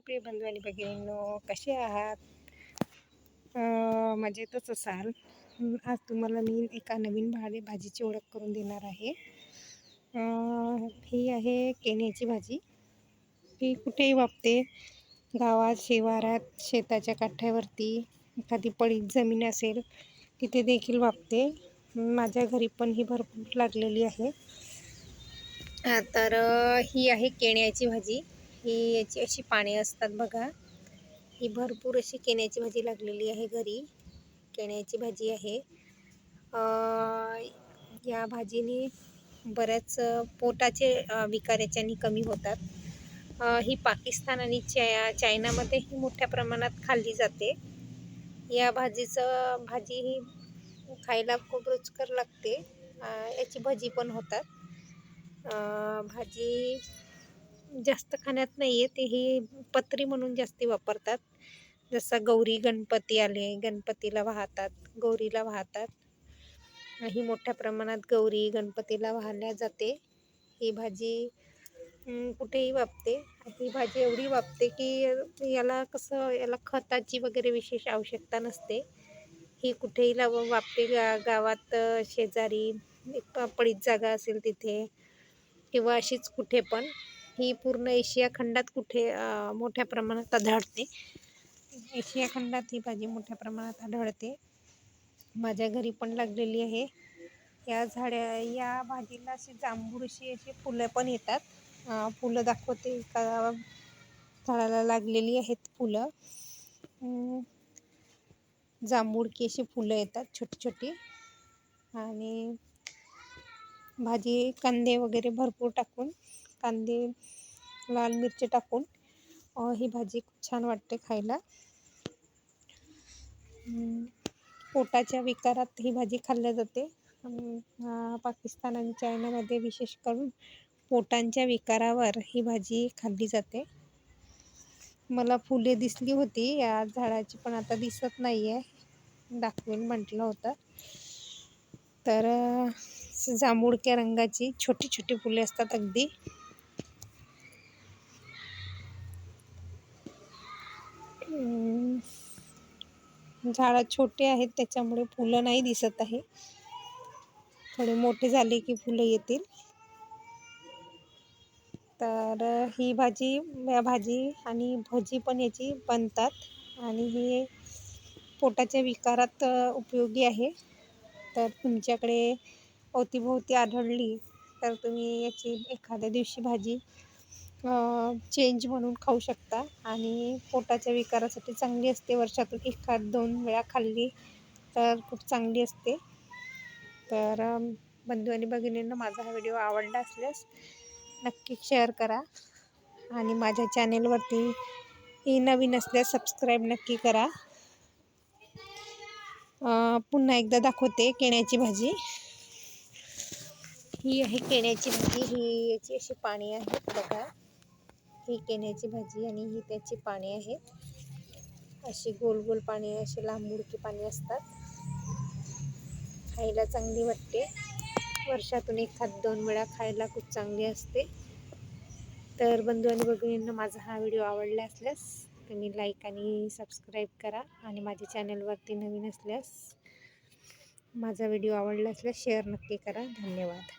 प्रिय बंधू आणि भगिनींनो कसे आहात? मजेतच असाल. आज तुम्हाला मी एका नवीन भाडे भाजीची ओळख करून देणार आहे. ही आहे केण्याची भाजी. ही कुठेही वापते. गावात शिवारात शेताच्या काठ्यावरती एखादी पडीत जमीन असेल तिथे देखील वापते. माझ्या घरी पण ही भरपूर लागलेली आहे. तर ही आहे केण्याची भाजी. ही याची अशी पाने असतात बघा. ही भरपूर अशी केण्याची भाजी लागलेली आहे घरी. केण्याची भाजी आहे. या भाजीने बऱ्याच पोटाचे विकार याच्याने कमी होतात. ही पाकिस्तान आणि चाय चायनामध्ये ही मोठ्या प्रमाणात खाल्ली जाते. या भाजीचं भाजी ही खायला खूप रुचकर लागते. याची भजी पण होतात. भाजी जास्त खाण्यात नाही आहे ते ही पत्री म्हणून जास्ती वापरतात. जसं गौरी गणपती आले गणपतीला वाहतात गौरीला वाहतात. ही मोठ्या प्रमाणात गौरी गणपतीला वाहल्या जाते. ही भाजी कुठेही वापते. ही भाजी एवढी वापते की याला कसं याला खताची वगैरे विशेष आवश्यकता नसते. ही कुठेही लाव वापते गा गावात शेजारी एक प- पडीत जागा असेल तिथे किंवा अशीच कुठे पण. ही पूर्ण एशिया खंडात कुठे मोठ्या प्रमाणात आढळते. एशिया खंडात ही भाजी मोठ्या प्रमाणात आढळते. माझ्या घरी पण लागलेली आहे. या झाड्या या भाजीला अशी जांभूळशी अशी फुलं पण येतात. फुलं दाखवते का झाडाला लागलेली आहेत फुलं. जांभूळकी अशी फुलं येतात छोटी छोटी. आणि भाजी कांदे वगैरे भरपूर टाकून कांदे लाल मिरची टाकून ही भाजी खूप छान वाटते खायला. पोटाच्या विकारात ही भाजी खाल्ल्या जाते. पाकिस्तान आणि चायनामध्ये विशेष करून पोटांच्या विकारावर ही भाजी खाल्ली जाते. मला फुले दिसली होती या झाडाची पण आता दिसत नाही आहे दाखवेल म्हटलं होतं. तर जांभूळक्या जांभुळक्या रंगाची छोटी छोटी फुले असतात अगदी. झाडं छोटे आहेत त्याच्यामुळे फुलं नाही दिसत आहे. थोडे मोठे झाले की फुलं येतील. तर ही भाजी या भाजी आणि भजी पण याची बनतात. आणि हे पोटाच्या विकारात उपयोगी आहे. तर तुमच्याकडे अवतीभोवती आढळली तर तुम्ही याची एखाद्या दिवशी भाजी चेंज म्हणून खाऊ शकता. आणि पोटाच्या विकारासाठी चांगली असते वर्षातून एखाद दोन वेळा खाल्ली तर खूप चांगली असते. तर बंधू आणि भगिनींना माझा हा व्हिडिओ आवडला असल्यास नक्की शेअर करा. आणि माझ्या चॅनेलवरती ही नवीन असल्यास सबस्क्राईब नक्की करा. पुन्हा एकदा दाखवते केण्याची भाजी. ही आहे केण्याची भाजी. ही याची अशी पाणी आहेत बघा. ही केण्याची भाजी आणि ही त्याची पाने आहेत. अशी गोल गोल पाने अशी लांबुडकी पाने असतात. खायला चांगली वाटते. वर्षातून एखाद दोन वेळा खायला खूप चांगली असते. तर बंधू आणि भगिनींना माझा हा व्हिडिओ आवडला असल्यास तुम्ही लाईक आणि सबस्क्राईब करा आणि माझ्या चॅनलवरती नवीन असल्यास माझा व्हिडिओ आवडला असल्यास शेअर नक्की करा. धन्यवाद.